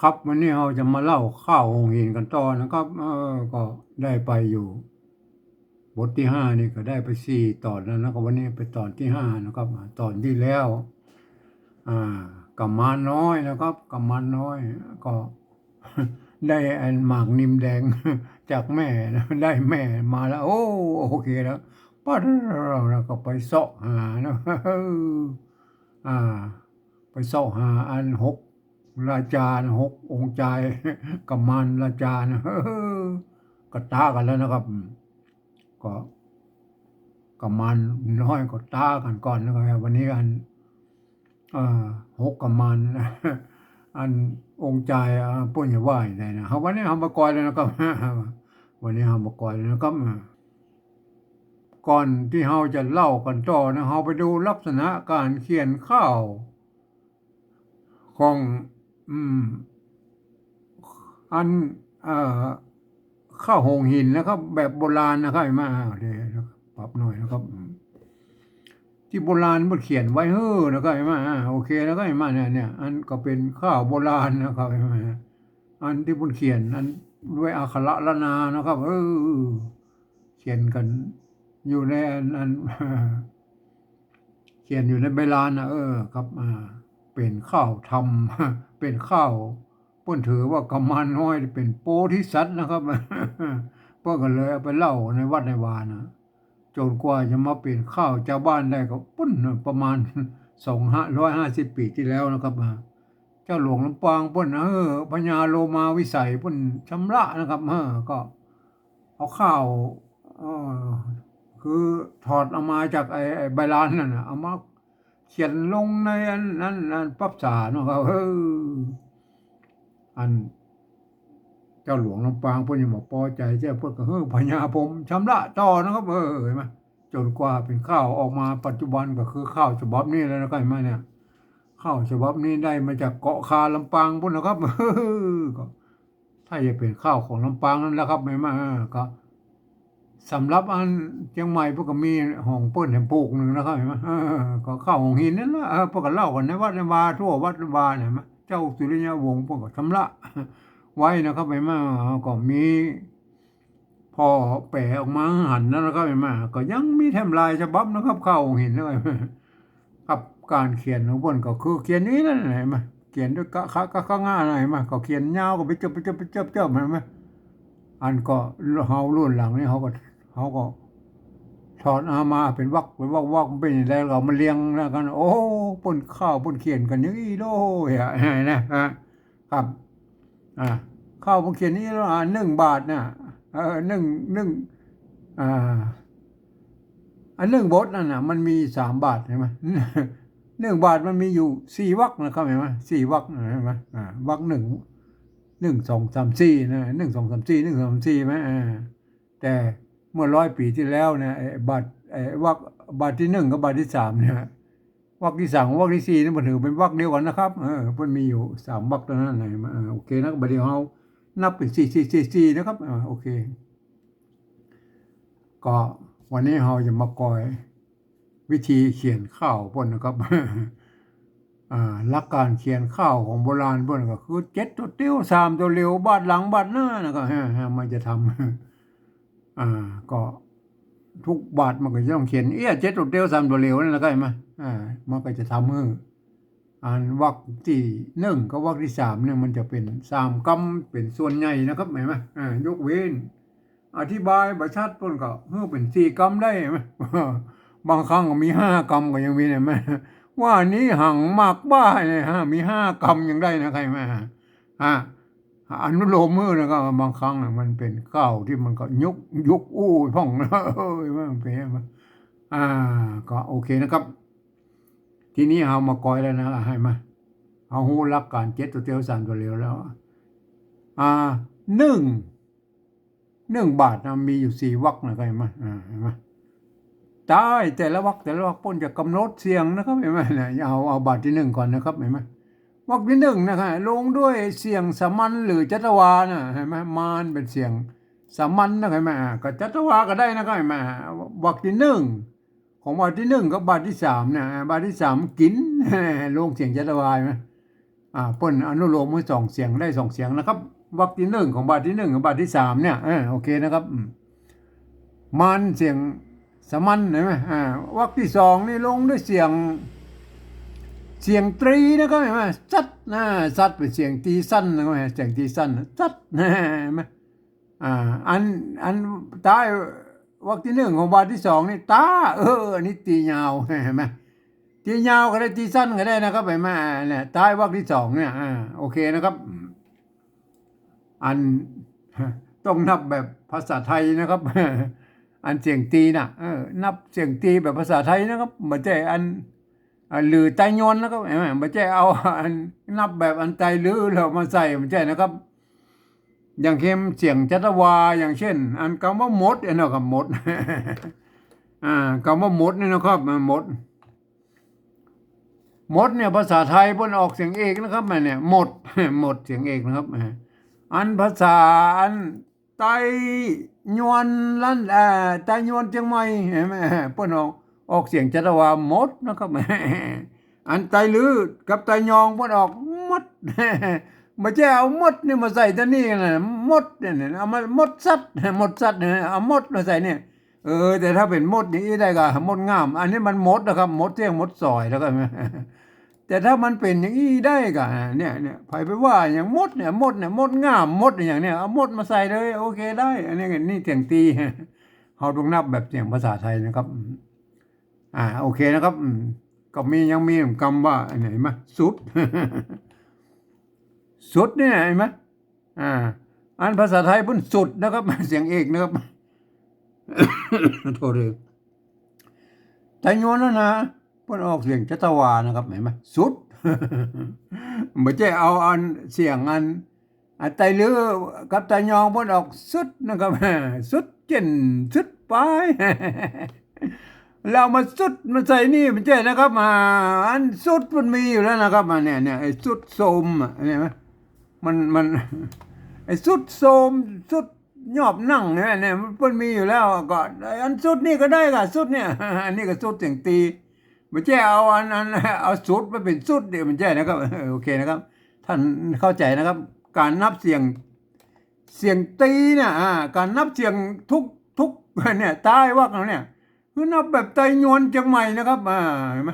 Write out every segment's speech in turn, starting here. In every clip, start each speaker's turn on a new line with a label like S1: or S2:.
S1: ครับวันนี้เราจะมาเล่าข้าวหงหินกันต่อนะครับ เออก็ได้ไปอยู่ บทที่ห้านี่ก็ได้ไปสี่ตอนแล้วนะครับวันนี้ไปตอนที่ห้านะครับ ตอนที่แล้ว อ่ากำมานน้อยนะครับกำมานน้อย ก็ ได้อันหมากนิมแดงจากแม่นะได้แม่มาแล้ว โอ้โอเคแล้วป้าเราแล้วก็ไปเสาะหานะอ่า ไปเสาะหาอันหก ราชานหกองค์ใจกับมารราชานก็ตากันแล้วนะครับ ก็กับมารน้อยก็ตากันก่อนนะครับวันนี้อันอหกกับมารอันองค์ใจอ่าปุ่นอย่าไหวได้นะวันนี้ทำมากอยเลยนะครับวันนี้ทำมากอยเลยนะครับก่อนที่เราจะเล่ากันต่อนะเราไปดูลักษณะการเขียนข้าวของ อืมอันเอ่อข้าวหงหินนะครับ แบบโบราณนะครับมาเดี๋ยวปรับหน่อยนะครับ ที่โบราณมันเขียนไว้เฮ้อนะครับมาโอเคแล้วก็มาเนี่ยเนี่ยอันก็เป็นข้าวโบราณนะครับมาอันที่มันเขียนอันด้วยอักขระละนานะครับเออเขียนกันอยู่ในอันอันเขียนอยู่ในใบลานนะเออ ครับอ่า เป็นข้าวทำเป็นข้าวเพิ่นถือว่ากำมันน้อยเป็นโปธิสัตว์นะครับเพิ่นก็เลยเอาไปเล่าในวัดในวานะจนกว่าจะมาเป็นข้าวชาวบ้านได้ก็ปุ้นประมาณสองห้าร้อยห้าสิบปีที่แล้วนะครับอ่าเจ้าหลวงลำปางเพิ่นเออพญาโลมาวิสัยเพิ่นชำระนะครับเออก็ เอาข้าวออคือถอดเอามาจากไอ้ไอ้ใบลานนั่นน่ะเอามา เขียนลงในอันนั้นอันปับสาเนาะครับเอออัน เจ้าหลวงลำปางเพิ่นยังบอกพอใจเจ้าเพิ่นก็เฮ้อพญาผมชำระต่อนะครับเออเห็นไหมจนกว่าเป็นข้าวออกมาปัจจุบันก็คือข้าวฉบับนี้แล้วนะครับเห็นไหมเนี่ยข้าวฉบับนี้ได้มาจากเกาะคาลำปางพุ่นนะครับเออก็ถ้าจะเป็นข้าวของลำปางนั่นแหละครับไม่มาเออก็ สำหรับอันเชียงใหม่พวกก็มีห้องเปิ้นแห่งปลูกหนึ่งนะครับเห็นไหมก็เข้าวของหินนั่นละพวกก็เล่ากันในวัดในวาทั่ววัดในวาเนี่ยเห็นไหมเจ้าสุริยวงศ์พวกก็ชำระไว้นะครับไปมาก็มีพอแปะออกมาหันนะครับเห็นไปมก็ยังมีแถมลายฉบับนะครับ เข้าเห็นเลยกับการเขียนของบนก็คือเขียนนี้นั่นไหนมาเขียนด้วยกะคะกะข้างหน้าอะไรมาก็เขียนยาวก็ไปเจับไปเจับไปเจับเจับมันไหมอันก็เฮารุ่นหลังนี่เขาก็ เขาก็ถอดอามาเป็นวักเป็นวักวักเป็นอย่างไรเรามาเรียงแล้วกัน โอ้ปนข้าวปนเขียนกันอย่างนี้โด้ยอะนะฮะครับอ่าข้าวผมเขียนนี่ละหนึ่งบาทนะเออหนึ่งหนึ่งอ่าอันหนึ่งบทนั่นนะมันมีสามบาทใช่ไหมหนึ่งบาทมันมีอยู่สี่วรรคนะครับเห็นไหมสี่วรรคเห็นไหมอ่าวรรคหนึ่งหนึ่งสองสามสี่นะหนึ่งสองสามสี่หนึ่งสองสามสี่ไหมอ่าแต่ เมื่อร้อยปีที่แล้วเนี่ยบาทไอ้วรรคบาทที่หนึ่งกับบาทที่สามเนี่ยวรรคที่สามกับวรรคที่สี่นี่มันถือเป็นวรรคเดียวกันนะครับเออมันมีอยู่สามวรรคเท่านั้นเลยเออโอเคนะบัดเดียวเรานับเป็นสี่สี่สี่สี่นะครับอ่าโอเค ก็วันนี้เราจะมากอย วิธีเขียนข้าวพ่นนะครับอ่าหลักการเขียนข้าวของโบราณพ่นก็คือเจ็ดตัวเตี้ยวสามตัวเร็วบาดหลังบาดหน้านะครับฮะฮะมันจะทำ อ่า ก็ทุกบาทมันก็จะต้องเขียนเอ๊ะเจ็ดตัวเตี้ยวสามตัวเร็วนั่นแหละก็เห็นไหมอ่า มันก็จะทำให้อ่านวรรคที่หนึ่งกับวรรคที่สามเนี่ยมันจะเป็นสามกำเป็นส่วนใหญ่นะครับเห็นไหมอ่ายกเว้น อธิบายประชัดต้นก็เฮ้อเป็นสี่กำได้ไหมบางครั้งก็มีห้ากำก็ยังมีเนี่ยไหมว่านี้หังมากบ้าเลยฮะมีห้ากำยังได้นะใครไหมฮะ อนุโลมมือนะครับบางครั้งมันเป็นข้าวที่มันก็ยุกยุกอู้พ่องเอ้ยมันเป็นอ่าอ่า ก็โอเคนะครับ ทีนี้เอามากอยแล้วนะให้มาเอาหูรักการเจ็ดตัวเตียวสามตัวเร็วแล้ว อ่าหนึ่งหนึ่งบาทนะมีอยู่สี่วรรคนะครับเห็นไหมอ่าเห็นไหมตายแต่ละวรรคแต่ละวรรคป้นจะกำหนดเสียงนะครับเห็นไหมเนี่ยเอาเอาบาทที่หนึ่งก่อนนะครับเห็นไหม วรรคที่หนึ่งนะครับลงด้วยเสียงสมัญหรือจัตวานะเห็นไหมมานเป็นเสียงสมัญนะครับเห็นไหมอ่าก็จัตวาก็ได้นะครับเห็นไหมวรรคที่หนึ่งของบาทที่หนึ่งกับบาทที่สามนะบาทที่สามกินลงเสียงจัตวาไหมอ่าเปิ้นอนุโลมมือสองเสียงได้สองเสียงนะครับวรรคที่หนึ่งของบาทที่หนึ่งกับบาทที่สามเนี่ยเออโอเคนะครับมมันเสียงสมันเห็นไหมอ่าวรรคที่สองนี่ลงด้วยเสียง เสียงตรีนะครับเห็นไหมซัดนะซัดเป็นเสียงตีสั้นนะครับเสียงตีสั้นซัดนะเห็นไหมอ่าอันอันตายวรรคที่หนึ่งของบาทที่สองนี่ตาเอออันนี้ตียาวเห็นไหมตียาวก็ได้ตีสั้นก็ได้นะครับเห็นไหมเนี่ยตายวรรคที่สองเนี่ยอ่าโอเคนะครับ อันต้องนับแบบภาษาไทยนะครับ อันเสียงตีน่ะเออนับเสียงตีแบบภาษาไทยนะครับไม่ใช่อัน อันลือไตยนนะครับไม่ใช่เอาอันนับแบบอันไตลือเรามาใส่ไม่ใช่นะครับ อย่างเข้มเสียงจัตวาอย่างเช่น อันคำว่าหมดเนี่ยนะครับหมดอ่าคำว่าหมดนี่นะครับหมดหมดเนี่ยภาษาไทยพิ่นออกเสียงเอกนะครับมันเนี่ยหมดหมดเสียงเอกนะครับอันภาษาอันไตยวนลันอ่อไตยวนเชียงใหม่เห็นไหมพิ่นออก ออกเสียงจัตวาหมดนะครับอันไตลือกับไตยองเพิ่นออกมดม่ใช่เอามดนี่มาใส่ตัวนี้นะมดเนี่ยเอามามดสัตว์มดสัตว์เนี่ยเอามดมาใส่เนี่ยเออแต่ถ้าเป็นมดอย่างนี้ได้ก็มดงาม อันนี้มันมดนะครับมดเที่ยงมดซอยแล้วก็แต่ถ้ามันเป็นอย่างนี้ได้ก็เนี่ยเนี่ยไปไปว่าอย่างมดเนี่ยมดเนี่ยมดงามมดอย่างเนี้ยเอามดมาใส่เลย โอเคได้ อันนี้ก็นี่เสียงตีเขาต้องนับแบบเสียงภาษาไทยนะครับ อ่าโอเคนะครับก็มียังมีคำว่าอันไหนมาสุด สุดเนี่ยเห็นไหมอ่า อันภาษาไทยพิ่นสุดนะครับเสียงเอกนะครับโทษเลยแต่โยนแล้วนะพิ่นออกเสียงจัตวานะครับเห็นไหมสุดไม่ใช่เอาอันเสียงอันอันไตลือกับไตยองพิ่นออกสุดนะครับสุดเจนสุดไป เรามาสุดมาใส่นี่ไม่ใช่นะครับมาอันสุดมันมีอยู่แล้วนะครับมาเนี่ยเนี่ยไอ้สุดโสมอะเนไหมมันมันไอ้สุดโสมสุดยอบนั่งเนี่ยเนี่ยมันมีอยู่แล้วก็อันสุดนี่ก็ได้ค่ะสุดเนี่ยอันนี้ก็สุดเสียงตีไม่ใช่เอาอันอันเอาสุดมาเป็นสุดเดียวมันใช่นะครับโอเคนะครับ ท่านเข้าใจนะครับ การนับเสียงเสียงตีเนี่ยการนับเสียงทุกทุกเนี่ยใต้ว่ากันเนี่ย นับแบบไตยวนเชียงใหม่นะครับอ่าเห็นไหม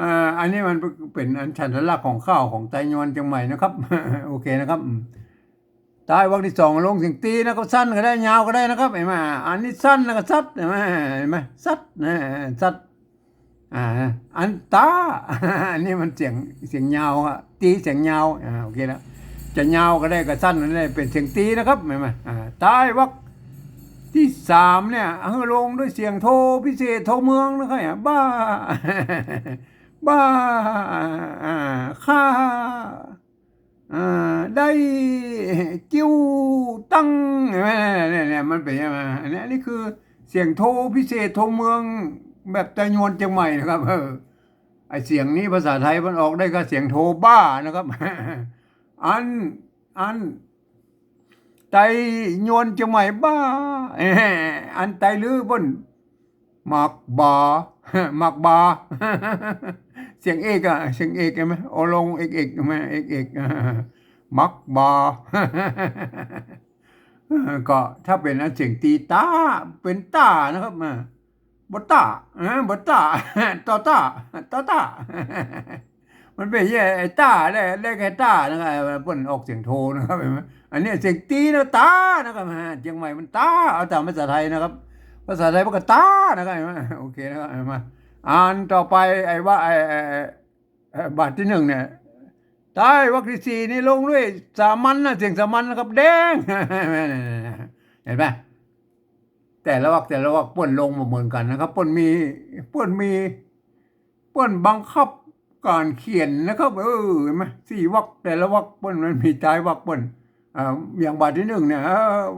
S1: อ่าอันนี้มันเป็นอันชันลักษณ์ของข้าวของไตยวนเชียงใหม่นะครับ โอเคนะครับอืมใต้วักที่สองลงเสียงตีนะครับสั้นก็ได้ยาวก็ได้นะครับเห็นไหมอันนี้สั้นแล้วก็ซัดเห็นไหมเห็นไหมซัดนะซัดอ่าอันตาอันนี้มันเสียงเสียงยาวอะตีเสียงยาวอ่าโอเคแล้วจะยาวก็ได้ก็สั้นก็ได้เป็นเสียงตีนะครับเห็นไหมอ่าใต้วัก ที่สามเนี่ยเออลงด้วยเสียงโทพิเศษโทเมืองนะครับอะบ้า บ้าอ่าค่าได้กิ้วตั้งเนี่ยเนี่ยมันเป็นยังไงอันนี้อันนี้คือเสียงโทพิเศษโทเมือง แบบตะยวนเชียงใหม่นะครับเออไอเสียงนี้ภาษาไทยมันออกได้ก็เสียงโทบ้านะครับ อันอัน ไตโยนจะไหมบ้าอันไตลือบนหมักบาหมักบาเสียงเอกอะเสียงเอกใช่ไหมโอลงเอกเอกใช่ไหมเอกเอกหมักบาก็ถ้าเป็นอันเสียงตีตาเป็นตานะครับมาบตาเออบตาตอตาตอตามันเป็นแย่ไอ้ตาได้ได้แค่ตานะครับเพิ่นออกเสียงโทนะครับเห็นไหม อันนี้เสียงตีนะตานะครับฮะเชียงใหม่มันตาเอาตามภาษาไทยนะครับ ภาษาไทยมันก็ตานะครับเห็นไหมโอเคนะครับเห็นไหมอ่านต่อไปไอ้ว่าไอ้ไอ้ไอ้บาทที่หนึ่งเนี่ยใต้วรรคที่สี่นี่ลงด้วยสามัญนะเสียงสามัญนะครับแดงเห็นไหมแต่ละวรรคแต่ละวรรคป่นลงมาเหมือนกันนะครับป่นมีป่นมีป่นบังคับการเขียนนะครับ เออเห็นไหมสี่วรรคแต่ละวรรคเปิ้นมันมีท้ายวรรคเปิ้น อ่าอย่างบาทที่หนึ่งเนี่ย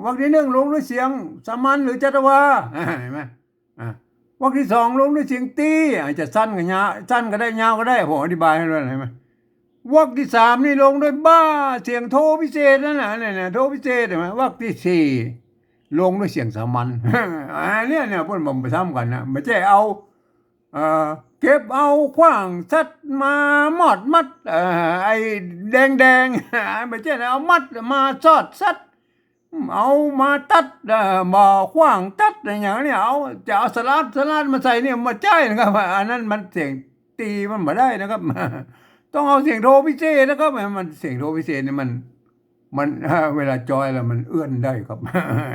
S1: วรรคที่หนึ่งลงด้วยเสียงสามัญหรือจัตวาเห็นไหมอ่าวรรคที่สองลงด้วยเสียงตีอาจจะสั้นก็ยาวสั้นก็ได้ยาวก็ได้ผมอธิบายให้ด้วยเห็นไหมวรรคที่สามนี่ลงด้วยบ้าเสียงโทพิเศษนั่นแหละเนี่ยโทพิเศษเห็นไหมวรรคที่สี่ลงด้วยเสียงสามัญอันเนี้ยเนี่ยเปิ้นไปทำกันนะไม่ใช่เอา เก็บเอาขว้างสัดมาหมอดมัดอไอ้แดงแดงไม่ใช่นะเอามัดมาซอดสัดเอามาตัดบ่อขว้างตัดอะไรอย่างนี้เอาจะเอาสลัดสลัดมาใส่เนี่ยมาใจนะครับอันนั้นมันเสียงตีมันมาได้นะครับ ต้องเอาเสียงโทรพิเศษนะครับมันเสียงโทรพิเศษเนี่ยมัน มันเวลาจอยแล้วมันเอื้อนได้ครับ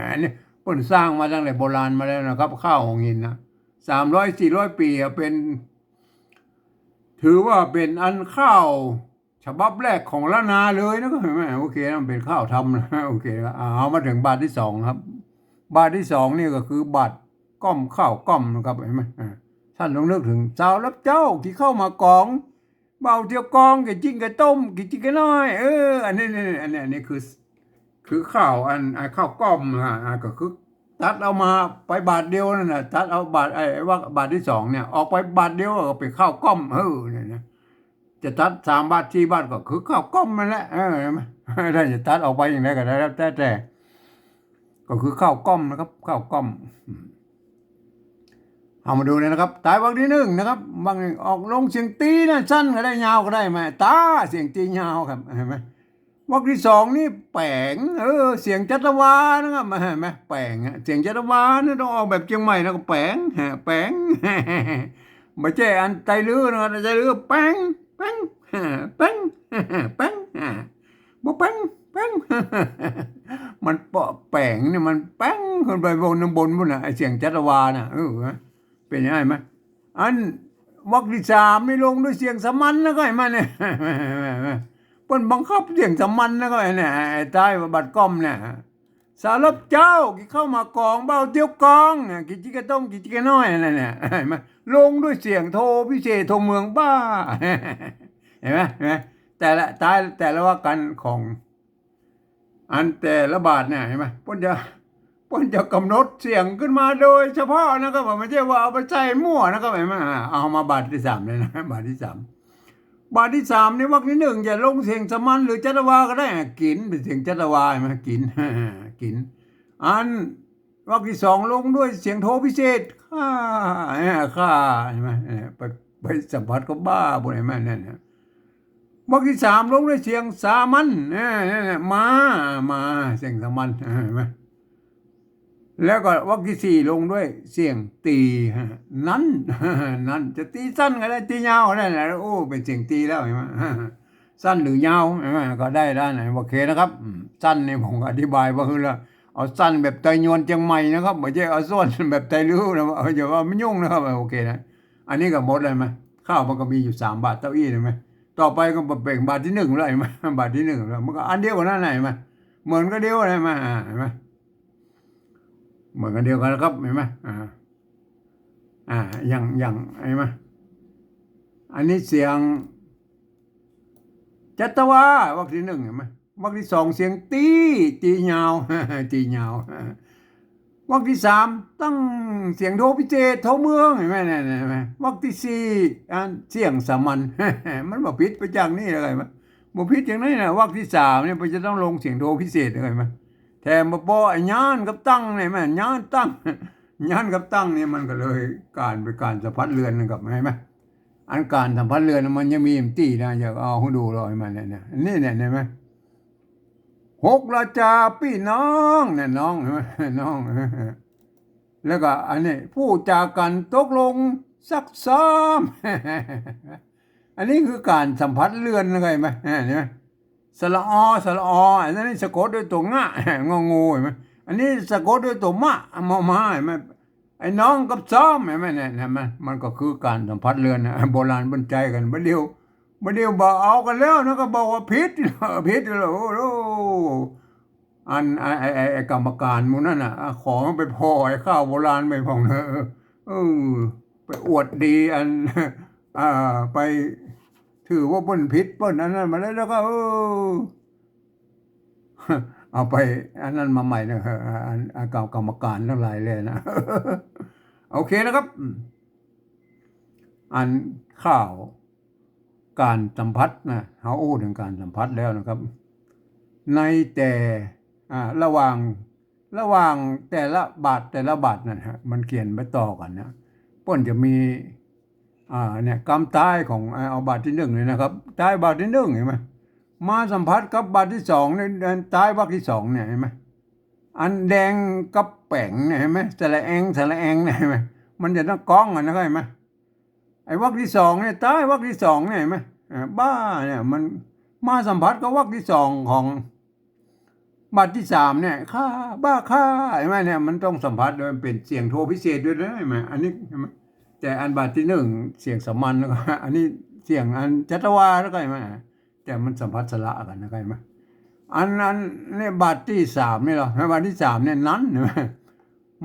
S1: อันนี้เพิ่นสร้างมาตั้งแต่โบราณมาแล้วนะครับ ข้าวของหินนะ สามร้อยสี่ร้อยปีอะเป็น ถือว่าเป็นอันข้าวฉบับแรกของละนาเลยนะครับเห็นไหมโอเคนะมันเป็นข้าวทำนะโอเคครับอ่าเอามาถึงบาทที่สองครับ บาทที่สองนี่ก็คือบาทก้อมข้าวก้อมนะครับเห็นไหมท่านลองนึกถึงสาวรับเจ้าที่เข้ามากอง เบาเที่ยวกองกี่จิ้งกี่ต้มกี่จิ้งกี่น้อยเอออันนี้อันนี้อันนี้คือ คือข้าวอันข้าวก้อมอะก็คือ ตัดเอามาไปบาทเดียวนั่นน่ะตัดเอาบาทไอ้ว่าบาทที่สองเนี่ย ออกไปบาทเดียวก็เป็นข้าก้อมเออเนี่ยนะจะตัดสามบาทที่บาทก็คือเข้าก้อมนั่นแหละเออเห็นไหมถ้าจะตัดออกไปอย่างไรก็ได้แล้วแต่แต่ก็คือข้าวก้อมนะครับข้าวก้อมอืมเอามาดูเลยนะครับ ตายบางที่หนึ่งนะครับ บางออกลงเสียงตีนะสั้นก็ได้ยาวก็ได้ไหมตาเสียงตียาวครับเห็นไหม วักที่สองนี่แปลงเออเสียงจัตวานะครับเห็นไหมแปลงเสียงจัตวานี่ต้องออกแบบเชียงใหม่นะก็แปลงฮะแปลงไม่ใช่อันไตลือนะครับไตลือแปลงแปลงฮะแปลงแปลงฮะบ่แปลงแปลงมันเปาะแปลงเนี่ยมันแปลงขึ้นไปบนบนบนน่ะไอเสียงจัตวาน่ะเออเป็นยังไงไหมอันวักที่สามนี่ลงด้วยเสียงสมัญนะก็เห็นไหมเนี่ย เปิ้นบังคับเสียงสมัญนะก็ไอ้เนี่ยไอ้ใต้บัดก้อมเนี่ยสารบเจ้ากี่เข้ามากองเบ้าเตียวกองเนี่ยกี่จิกะต้มกี่จิกะน้อยนั่นเนี่ยเห็นไหมลงด้วยเสียงโทพิเศษโทเมืองบ้าเห็นไหมเห็นไหมแต่ละใต้แต่ละว่ากันของ อันแต่ละบาทเนี่ยเห็นไหมเปิ้นจะเปิ้นจะกำหนดเสียงขึ้นมาโดย เฉพาะนะครับไม่ใช่ว่าเอาไปใส่มั่วนะครับเห็นไหมเอามาบาทที่สามเลยนะบาทที่สาม บาทที่สามในวรรคที่หนึ่งอย่าลงเสียงสมันหรือจัตวาก็ได้กินเป็นเสียงจัตวาใช่ไหมกินกิน อันวรรคที่สองลงด้วยเสียงโทพิเศษข้าเนี่ยข้าใช่ไหมไปไปสัมผัสก็บ้าบนไหนแม่นั่นวรรคที่สามลงด้วยเสียงสามัญเนี่ยเนี่ยเนี่ยมามาเสียงสามัญเห็นไหม แล้วก็วรรคที่สี่ลงด้วยเสียงตีนั้นนั้นจะตีสั้นก็ได้ตียาวก็ได้นะโอ้เป็นเสียงตีแล้วเห็นไหมสั้นหรือยาวเห็นไหมก็ได้ด้นไหนโอเคนะครับ สั้นนี่ผมอธิบายว่าคือละเอาสั้นแบบไตยวนเชียงใหม่นะครับไม่ใช่เอาส้นแบบไตลื้นะเอาอย่าว่าไม่ยุ่งนะครับโอเคนะอันนี้ก็หมดเลยไหมข้าวมันก็มีอยู่สามบาทเต้าอี้เห็นไหมต่อไปก็มาแบ่งบาทที่หนึ่งเลยไหมบาทที่หนึ่งแล้วมันก็อันเดียวกันนั่นแหนไหมเหมือนก็เดียวกันเลยไหมเห็นไหม เหมือนกันเดียวกันนะครับเห็นไหมอ่าอ่าอย่างอย่างเห็นไหมอันนี้เสียงจัตวาวรรคที่หนึ่งเห็นไหมวรรคที่สองเสียงตีตียาวตียาววรรคที่สามตั้งเสียงโทพิเศษโทเมืองเห็นไหมเนี่ยเห็นไหมวรรคที่สี่อันเสียงสามัญมันบ่ผิดไปจากนี่เลยมั้ยบ่ผิดอย่างนี้นะวรรคที่สามเนี่ยมันจะต้องลงเสียงโทพิเศษเลยมั้ย แถมมาปอไอ้ยานกับตั้งเนี่ยแม่ยานตั้งยานกับตั้งเนี่ยมันก็เลยการไปการสัมผัสเรือนนะครับเห็นไหมอันการสัมผัสเรือนมันยังมีเอ็มตี้นะอยากเอาให้ดูรอยมันเนี่ยเนี่ยนี่เนี่ยเห็นไหมหกราชาพี่น้องเนี่ยน้องเห็นไหมน้อง แล้วก็อันนี้ผู้จากันตกลงซักซ้อม อันนี้คือการสัมผัสเรือนนะเห็นไหมเห็นไหม สระอสระออันนี้สะกดด้วยตัวงะงองูเห็นไหมอันนี้สะกดด้วยตัวมะมอมาเห็นไหมไอ้น้องกับซ้อมเห็นไหมเนี่ยเห็นไหมมันก็คือการสัมผัสเรือนนะโบราณบรรใจกันบัดเดียวบัดเดียวบอกเอากันแล้วนะก็บอกว่าผิดผิดแล้วโอ้โหอันไอ้ไอ้ไอ้กรรมการมูนั่นน่ะ ขอไปพอไอ้ข้าวโบราณไปพองเนอะเออไปอวดดีอันอ่าไป ถือว่าเปิ้นผิดเปิ้นอันนั้นมาแล้วแล้วก็เออเอาไป อันนั้นมาใหม่นะฮะอันอันเก่ากรรมการทั้งหลายเลยนะโอเคนะครับ อันข่าวการสัมผัสนะเขาอู้ถึงการสัมผัสแล้วนะครับ ในแต่ระหว่างระหว่างแต่ละบาทแต่ละบาทนั่นฮะมันเขียนไปต่อกันนะเปิ้นจะมี อ่าเนี่ยกรรมตายของเอาบาทที่หนึ่งเลยนะครับตายบาทที่หนึ่งเห็นไหมมาสัมผัสกับบาทที่สองเนี่ยตายบาทที่สองเนี่ยเห็นไหมอันแดงกับแป้งเนี่ยเห็นไหมสระแองสระแองเนี่ยเห็นไหมมันจะต้องก้องกันนะครับเห็นไหมไอ้วักที่สองเนี่ยตายวักที่สองเนี่ยเห็นไหมบ้าเนี่ยมันมาสัมผัสกับวักที่สองของบาทที่สามเนี่ยค่าบ้าค่าเห็นไหมเนี่ยมันต้องสัมผัสโดยเป็นเสียงโทรพิเศษด้วยนะเห็นไหมอันนี้เห็นไหม แต่อันบาทที่หนึ่งเสียงสมัญแล้วก็อันนี้เสียงอันจัตวาแล้วก็ไหมแต่มันสัมผัสสละกันนะก็ไหมอันนั้นเนี่ยบาทที่สามนี่หรอบาทที่สามเนี่ยนั้นเนไหม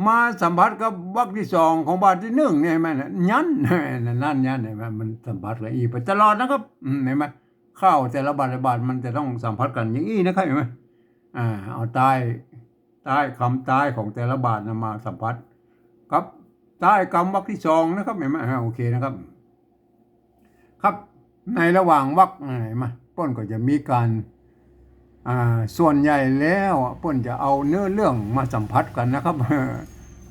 S1: มาสัมผัสกับวรรคที่สองของบาทที่หนึ่งเนี่ยเห็นไหมยันนั่นยันเห็นไหมมันสัมผัสกับอีไปตลอดนะครับเห็นไหมข้าวแต่ละบาทละบาทมันจะต้องสัมผัสกันอย่างนี้นะครับเห็นไหมอ่าเอาใต้ใต้คำใต้ของแต่ละบาทนะมาสัมผัส ใต้กรรมวรรคที่สองนะครับเห็นไหมอ่าโอเคนะครับ ครับในระหว่างวรรคเห็นไหมป้นก็จะมีการอ่าส่วนใหญ่แล้วป้นจะเอาเนื้อเรื่องมาสัมผัสกันนะครับ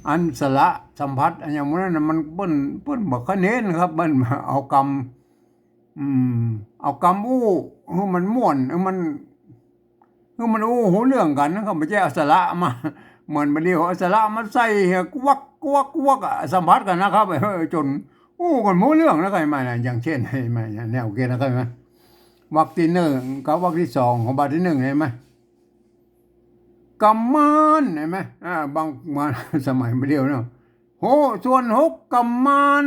S1: อันสละสัมผัสอันอย่างนั้นน่ะมันป้นป้นบอกคะเน้นครับมันเอากรรมอืมเอากรรมอู้มันม่วนมันให้มันอู้หูเรื่องกันนะครับไม่ใช่อสละมาเหมือนมันเดียวอสละมาใส่วัก กวกกวักอะสัมผัสกันนะครับเออจนโอ้กันมูเรื่องแล้วก็มานะอย่างเช่นเห็นไหมแนวโอเคนะครับไหมวรรคที่หนึ่งกับวรรคที่สองของบาทที่หนึ่งเห็นไหมกำมันเห็นไหมอ่าบางมาสมัยมาเดียวเนาะโหส่วนหกกำมัน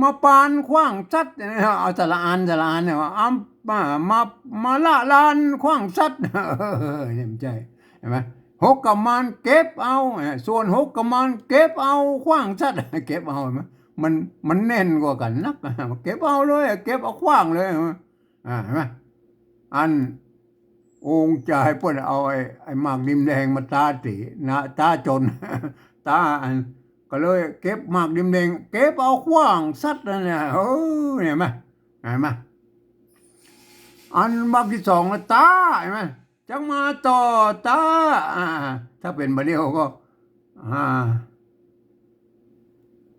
S1: มาปานขว้างซัดเนี่ยเอาสละอันสละอันเนี่ยเอามามามาละลานขว้างซัดเออเนี่ยมันใจเห็นไหม หกกำมันเก็บเอา ส่วนหกกำมันเก็บเอาขว้างสัตว์เก็บเอาไหมมันมันแน่นกว่ากันนักเก็บเอาเลย เก็บเอาขว้างเลยอ่าเห็นไหมอันองค์จะให้เพิ่นเอาไอ้ไอ้หมากดิมแดงมาตาตีนะตาจน ตาอันก็เลย เก็บหมากดิมแดง เก็บเอาขว้างสัตว์นั่นเนี่ยเออเห็นไหมเห็นไหมอันหมากที่สองนะตาเห็นไหม จังมาต่อตาอถ้าเป็นมาเดียวก็อ่า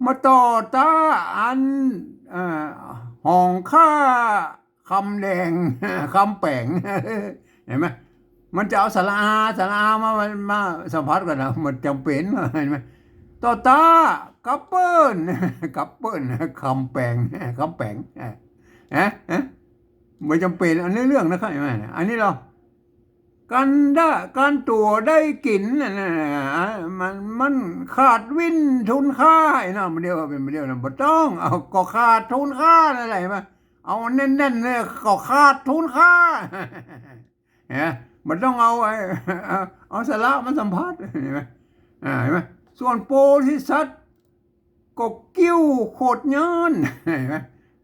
S1: มาต่อตาอันอ่าห้องค่าคำแดงคำแปลงเห็นไหมมันจะเอาสาราสารามามามาสัมผัสกันนะมันจำเป็นเห็นไหมต่อตากับเปิ้ลกับเปิ้ลคำแปลงคำแปลงเอ๊ะเอ๊ะไม่จำเป็นอันนี้เรื่องนะครับเห็นไหมอันนี้เรา กันได้การตัวได้กินนะนะมันมันขาดวินทุนค่าไอ้นะมันเดียวเป็นมันเดียวนะบ่ต้องเอาก็ขาดทุนค่าอะไรมาเอาแน่นๆเลยก็ขาดทุนค่าเนี่ยมันต้องเอาไอ้เอาสาระมันสัมภาษณ์เห็นไหมอ่าเห็นไหมส่วนโพธิสัตว์ก็กิ้วโคตรย้อนเห็นไหม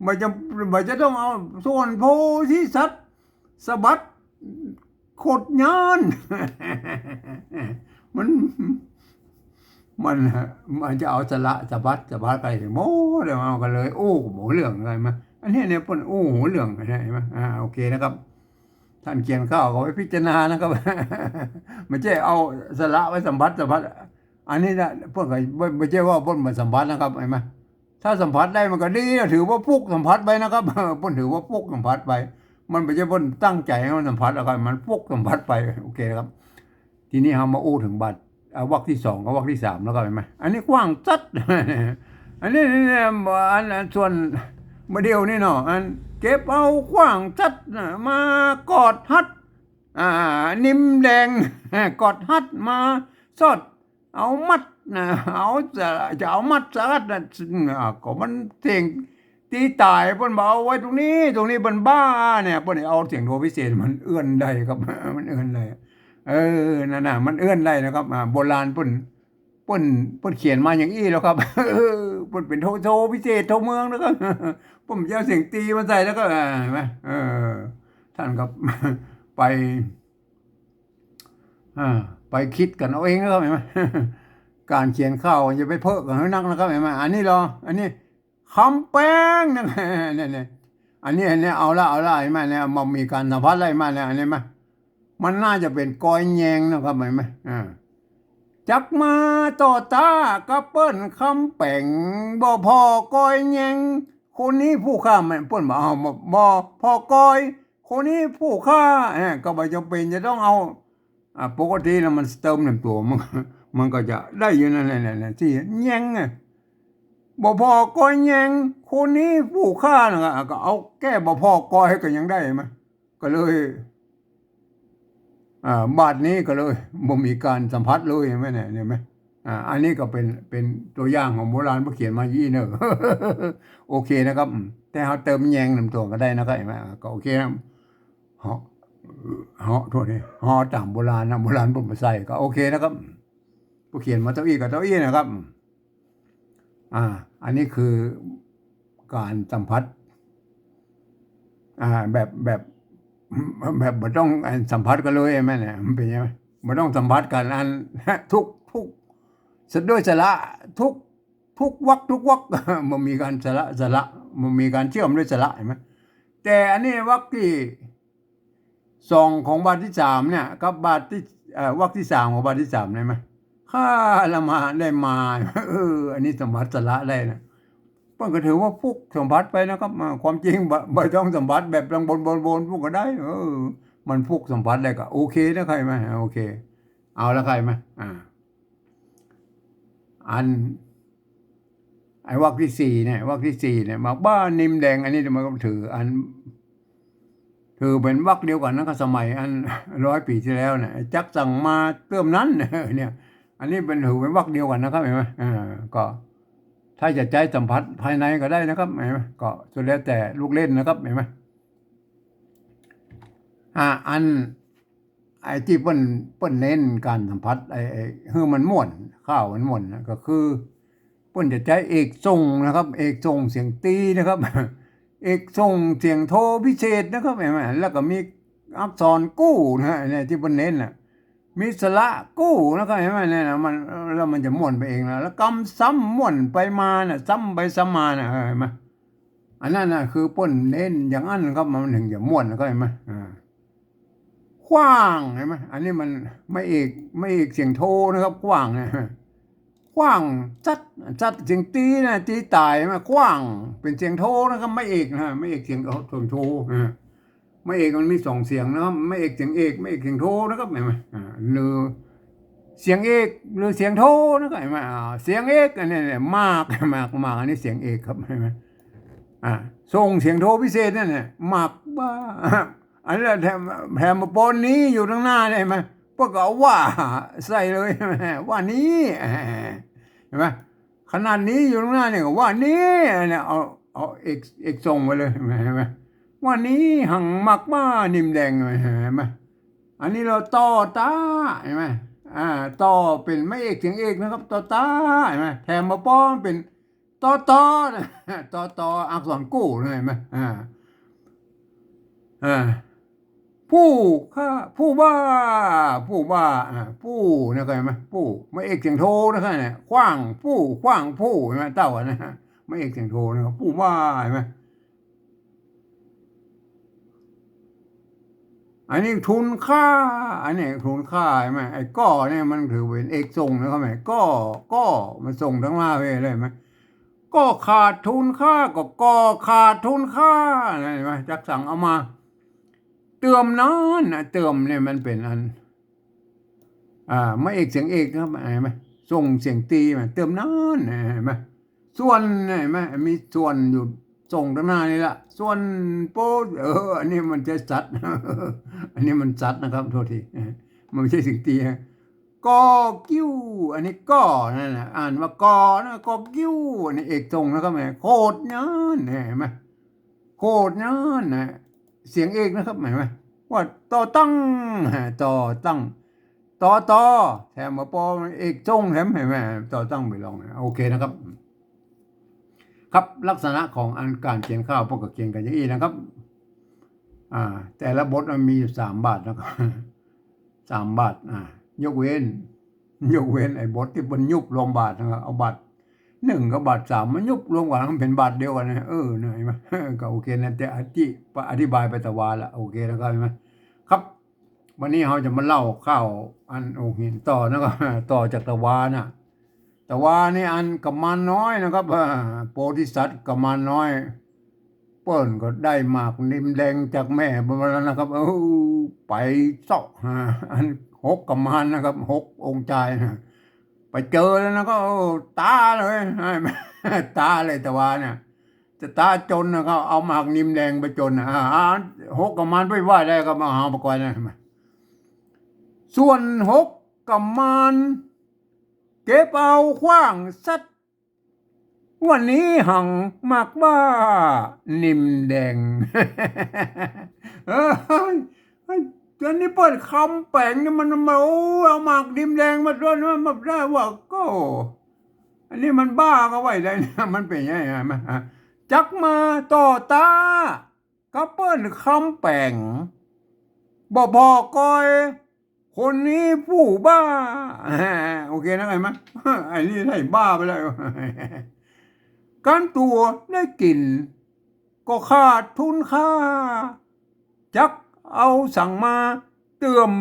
S1: มันจะมันจะต้องเอาส่วนโพธิสัตว์สะบัด โคตรยานมัน มันมันจะเอาสละสะบัดสะบัดไปโม้เดี๋ยวเอากันเลย โอ้โหเรื่องอะไรมาอันนี้เนี่ยเป็นโอ้โหเรื่องอะไรไหมอ่าโอเคนะครับ ท่านเขียนข้าวก็ไว้พิจารณานะครับไม่ใช่เอาสละไว้สัมผัสสัมผัสอันนี้นะพวกไม่ไม่ใช่ว่าพ้นมาสัมผัสนะครับเห็นไหมถ้าสัมผัสได้มันก็ดีถือว่าฟุกสัมผัสไปนะครับพ้นถือว่าฟุกสัมผัสไป มันไม่ใช่พ้นตั้งใจให้มันสัมผัสแล้วก็มันฟุกสัมผัสไปโอเคครับ ทีนี้เรามาอู้ถึงบัตรเอาวรรคที่สองกับวรรคที่สามแล้วก็เห็นไหมอันนี้กว้างจัดอันนี้เนี่ยอันอันส่วนมาเดียวนี่เนาะอันเก็บเอากว้างจัดมากอดฮัดอ่านิ่มแดงกอดฮัดมาสอดเอามัดนะเอาจะจะเอามัดสัดนะอ่าก็มันเสียง ตีตายเพิ่นบอกเอาไว้ตรงนี้ ตรงนี้เพิ่นบ้าเนี่ยเพิ่นเอาเสียงโทพิเศษมันเอื้อนได้ครับ มันเอื้อนได้เออนั่นน่ะมันเอื้อนได้นะครับอ่าโบราณเพิ่นเพิ่นเพิ่นเขียนมาอย่างอี้แล้วครับเออเพิ่นเป็นโทโทพิเศษโทเมืองนะครับผมจะเอาเสียงตีมาใส่แล้วก็อ่าเห็นไหมเออ ท่านครับไปอ่าไปคิดกันเอาเองนะครับเห็นไหมการเขียนข้าวอย่าไปเพ้อกันให้นักนะครับเห็นไหมอันนี้รออันนี้ คำแป้งนะเนี่ยเนี่ยอันนี้อันนี้เอาละเอาละเห็นไหมเนี่ยมันมีการสัมพันธ์อะไรมาเนี่ยอันนี้ไหมมันน่าจะเป็นกอยแยงนะครับเห็นไหมอ่าจักมาต่อตากับเปิ้นคำแป่งบ่พอก้อยแยงคนนี้ผู้ฆ่ามันเปิ้นบ่เอาบ่พอก้อย คนนี้ผู้ฆ่าเอ้อก็บ่จำเป็นจะต้องเอาอ่าปกติแล้วมันเติมหน้ำตัวมันมันก็จะได้อยู่นั่นแหละที่แยงอะ บ่พอก้อยแยงคนนี้ผู้ฆ่าน่ะก็เอาแก้บ่พอก้อยก็ยังได้มั้ยก็เลยอ่าบาทนี้ก็เลยบ่มีการสัมผัสเลยเห็นไหมเนี่ยเห็นไหมอ่าอันนี้ก็เป็นเป็นตัวอย่างของโบราณเขาเขียนมายี่เนอะโอเคนะครับ แต่เขาเติมแยงน้ำตัวก็ได้นะครับเห็นไหมก็โอเคนะเหาะเหาะโทษทีเหาะตามโบราณนะโบราณผมมาใส่ก็โอเคนะครับผู้เขียนมาเต้าอี้กับเต้าอี้นะครับ อ่า อันนี้คือการสัมผัสแบบแบบแบบบ่ต้องสัมผัสกันเลยแม่เนี่ยมันเป็นยังไงบ่ต้องสัมผัสกันอันทุกทุกสะด้วยสละทุกทุกวักทุกวักมันมีการสละสละมันมีการเชื่อมด้วยสละเห็นไหมแต่อันนี้วักที่สองของบาทที่สามเนี่ยกับบาทที่วักที่สามของบาทที่สามได้ไหม ข้าละมาได้มาเอออันนี้สมผัสสละได้นะเพิ่นก็ถือว่าพุกสมผัสไปนะครับความจริงบ่บ่ต้องสมผัสแบบบนบนบนบนพุกก็ได้ เออ มันพุกสัมผัสได้ก็โอเคนะใครไหมโอเค เอาละใครไหมอ่า อันไอ้วักที่สี่เนี่ยวักที่สี่เนี่ยมาบ้านนิมแดง อันนี้มันก็ถือ อันถือเป็นวักเดียวกันนะก็สมัย อันร้อยปีที่แล้วเนี่ยจักสั่งมาเติมนั้นเนี่ย อันนี้เป็นถือเป็นวักเดียวกันนะครับเห็นไหมอ่าก็ถ้าจะใจสัมผัสภายในก็ได้นะครับเห็นไหมก็สุดแล้วแต่ลูกเล่นนะครับเห็นไหมอ่าอันไอ้ที่เปิ้นเปิ้นเน้นการสัมผัสไอ้ไอ้คือมันม่วนข้าวมันม่วนนะก็คือเปิ้นจะใช้เอกทรงนะครับ เอกทรงเสียงตีนะครับ เอกทรงเสียงโทพิเศษนะครับเห็นไหมแล้วก็มีอักษรกู้นะฮะเนี่ยที่เปิ้นเน้นน่ะ มีสระกู้แล้วก็เห็นไหมเนี่ยนะมันแล้วมันจะม่วนไปเองนะแล้วกำซ้ำม่วนไปมาน่ะซ้ำไปซ้ำมาน่ะเห็นไหมอันนั้นน่ะคือป้นเน้นอย่างนั้นครับมันถึงจะม่วนก็เห็นไหมอ่าขว้างเห็นไหมอันนี้มันไม่เอกไม่เอกเสียงโทนะครับขว้างนะขว้างจัดจัดเสียงตีนะตีตายไหมขว้างเป็นเสียงโทนะครับไม่เอกนะไม่เอกเสียงโทโทอ่า ไม่เอกมันมีสองเสียงนะครับไม่เอกเสียงเอกไม่เอกเสียงโทนะครับเห็นไหมหรือเสียงเอกหรือเสียงโทนะครับเห็นไหมเสียงเอกอันนี้เนี่ยมากมากมากอันนี้เสียงเอกครับเห็นไหมอ่าส่งเสียงโทพิเศษนั่นเนี่ยมากบ้าอันนี้แถมแถมมาปนนี้อยู่ข้างหน้าได้ไหมพวกเอาว่าใส่เลยว่านี้เห็นไหมขนาดนี้อยู่ข้างหน้าเนี่ยว่านี้เนี่ยเอาเอาเอกเอกส่งไปเลยเห็นไหม วันนี้หังมักมานิ่มแดงเลยเห็นไหมอันนี้เราต่อตาเห็นไหมอ่าต่อเป็นไม่เอกเสียงเอกนะครับต่อตาเห็นไหมแถมมาป้อมเป็นต่อต่อต่อต่ออักษรกู้นะเห็นไหมอ่าอ่าผู้ข้าผู้ว่าผู้ว่าอ่าผู้นะครับเห็นไหมผู้ไม่เอกเสียงโทนะครับเนี่ยขว้างผู้ขว้างผู้เห็นไหมเต้าอะนะไม่เอกเสียงโทนะครับผู้ว่าเห็นไหม อันนี้ทุนค่า อันนี้ทุนค่าใช่ไหมไอ้ก้อเนี่ยมันถือเป็นเอกทรงนะครับไหมก้อก้อมันส่งทั้งมาเลยเลยไหมก็ขาดทุนค่าก็ก่อขาดทุนค่าเห็นไหมจักสั่งเอามา เติมนั้นนะเติมเนี่ยมันเป็นอัน อ่าไม่เอกเสียงเอกครับเห็นไหมส่งเสียงตีมาเติมนั้นเห็นไหมส่วนเห็นไหมมีส่วนอยู่ ส่งด้านหน้านี่แหละส่วนโป๊เออ อันนี้มันจะสัตว์อันนี้มันสัตว์นะครับโทษทีมันไม่ใช่สิ่งตีนะกอกิ้ว อันนี้กอนั่นแหละอ่านว่ากอนะกอกิ้วอันนี้เอกตรงนะครับแม่โคตรยันเห็นไหมโคตรยันนะเสียงเอกนะครับเห็นไหมว่าต่อตั้งต่อตั้งต่อต่อแถมมาปอเอกจงแถมเห็นไหมต่อตั้งไปลองนะโอเคนะครับ ครับลักษณะของอันการเขียนข้าวพวกกับเขียนกันอย่างนี้นะครับ อ่า แต่ละบทมันมีอยู่สามบาทนะครับสามบาทอ่ายกเว้น ยกเว้นไอ้บทที่มันยุบรวมบาทนะครับเอาบาทหนึ่งกับบาทสามมันยุบรวมกันมันเป็นบาทเดียวกันนะเออเหนื่อยไหมก็โอเคนะแต่อธิอธิบายไปต่วาละโอเคนะครับเห็นไหมครับ วันนี้เราจะมาเล่าข้าวอันโองค์หินต่อนะครับต่อจากตะวาน่ะ ตะวานี่อันกำมันน้อยนะครับโพธิสัตว์กำมันน้อย เปิ้นก็ได้หมากนิ่มแดงจากแม่มาแล้วนะครับเออไปเสาะฮะอันหกกำมันนะครับหกองค์ใจนะไปเจอแล้วนะก็ตาเลยตาเลยตะวาเนี่ยจะตาจนนะก็เอาหมากนิ่มแดงไปจนอ่าหกกำมันไปไหว่าได้ก็มาหาประกอบนะส่วนหกกำมัน เก็บเอาขว้างสัตว์วันนี้หังมากบ้า นิ่มแดงเอ้ยตอนนี้เปิดคำแปลงนี่มันมาโอ้เอาหมากนิมแดงมาด้วยมันมาได้ว่าก็ อันนี้มันบ้าก็ไหวได้นะมันเป็นยังไงมาจักมาต่อตาก็เปิ้นคำแปลงบอกบอกก้อย คนนี้ผู้บ้า โอเคนะไอ้มั้ยไอ้นี่ได้บ้าไปแล้วการตัวได้กลิ่น ก็ขาดทุนค่า จักเอาสั่งมาเติม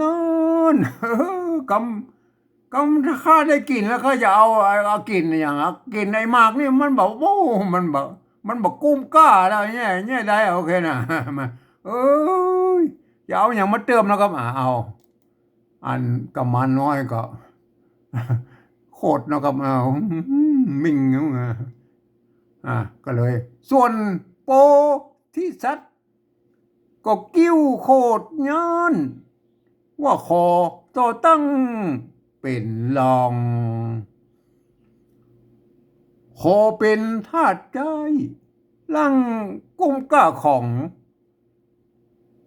S1: นอนกำกำถ้าข้าได้กลิ่นแล้วข้าจะเอาเอากลิ่นอย่างอะกลิ่นไอ้มากนี่มันบอกโอ้มันบอกมันบอกกุ้มกล้าแล้วเนี่ยเนี่ยได้โอเคนะมาเอ้ยอย่าเอาอย่างมาเติมนะครับอ่าเอา อันกำมันน้อยก็ โคตรนะครับเอามิ่งเงอ่าก็เลย ส่วนโปที่สัตว์ก็กิ้วโคตรย้อนว่าคอต่อตั้งเป็นรองคอเป็นธาตุใจลั่งกุ้มก้าของ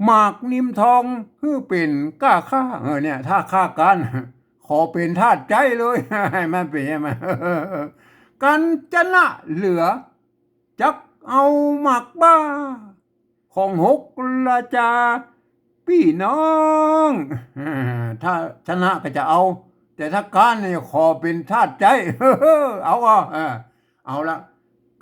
S1: หมากนิมทองคือเป็นก้าค่าเออเนี่ย ถ้าค่ากัน ขอเป็นธาตุใจเลยให้มันเป็นยังไงกันจะนะเหลือ จักเอาหมากบ้า ของหกละจา พี่น้องถ้าชนะก็จะเอา แต่ถ้าการเนี่ยขอเป็นธาตุใจ เอาอะเอาละ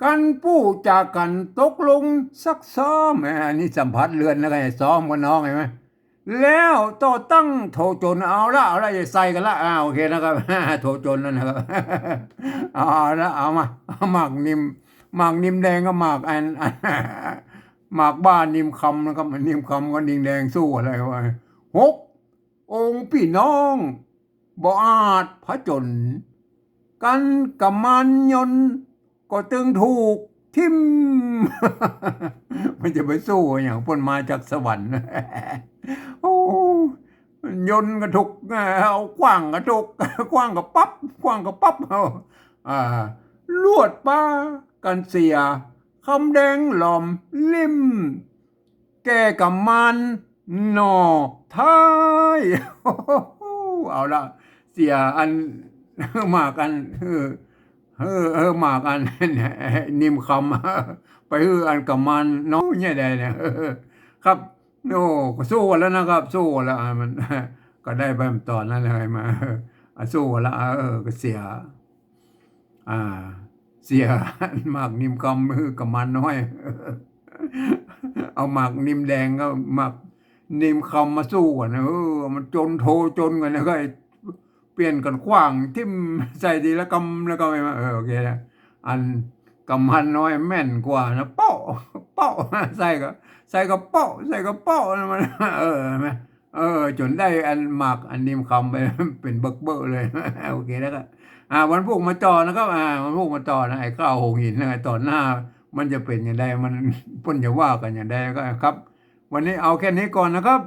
S1: กันผู้จากกันตกลงซักซ้อมแมอันนี้สัมผัสเรือนนะไงซ้อมกันน้องเห็นไหมแล้วต่อตั้งโทจนเอาละเอาละอย่าใส่กันละอ่าโอเคนะครับโทจนแล้วนะครับเอาละเอามาหมากนิมหมากนิมแดงก็หมากอันหมากบ้านนิมคำนะครับนิมคำก็นิมแดงสู้อะไรวะหกองค์พี่น้องบ่อาจพระจน กันกับมันยนต์ ก็ตึงถูกทิมมันจะไปสู้อย่างพ้นมาจากสวรรค์โอ้ยนกระทุกเอากว้างกระทุกกว้างกับปั๊บกว้างกับปั๊บเอาอ่าลวดป้ากันเสียคำแดงหลอมลิ่ม แกกับมันหนอท้ายเอาละเสียอันมากัน เออเออเออมากันนิมคำไปเอออันกับมันน้องเนี่ยได้เนี่ยครับโอ้สู้กันแล้วนะครับ สู้กันแล้วมัน ก็ได้ไปตอนนั้นเลยมาสู้กันแล้วเออก็เสีย อ่า เสียหมากนิมกำมือกับมันน้อย เอาหมากนิมแดงก็หมากนิมคำมาสู้กันเออมันจนโทจนกันแล้วก็ เปลี่ยนกันขว้างทิ่มใส่ทีและกำแล้วก็ไม่มาเออโอเคนะอันกำมันน้อยแม่นกว่านะเป้าเป้าใส่ก็ใส่ก็เป้าใส่ก็เป้านะมันเออไหมเออ จนได้อันหมากอันนิ่มคำไปเป็นเบิกเบอร์เลยโอเคแล้วก็อ่าวันพวกมาจอนะครับอ่าวันพวกมาจอนะไอ้ข้าวหงหินนะไอ้ตอนหน้า มันจะเป็นอย่างไรมันพ่นจะว่ากันอย่างไรก็ครับ วันนี้เอาแค่นี้ก่อนนะครับ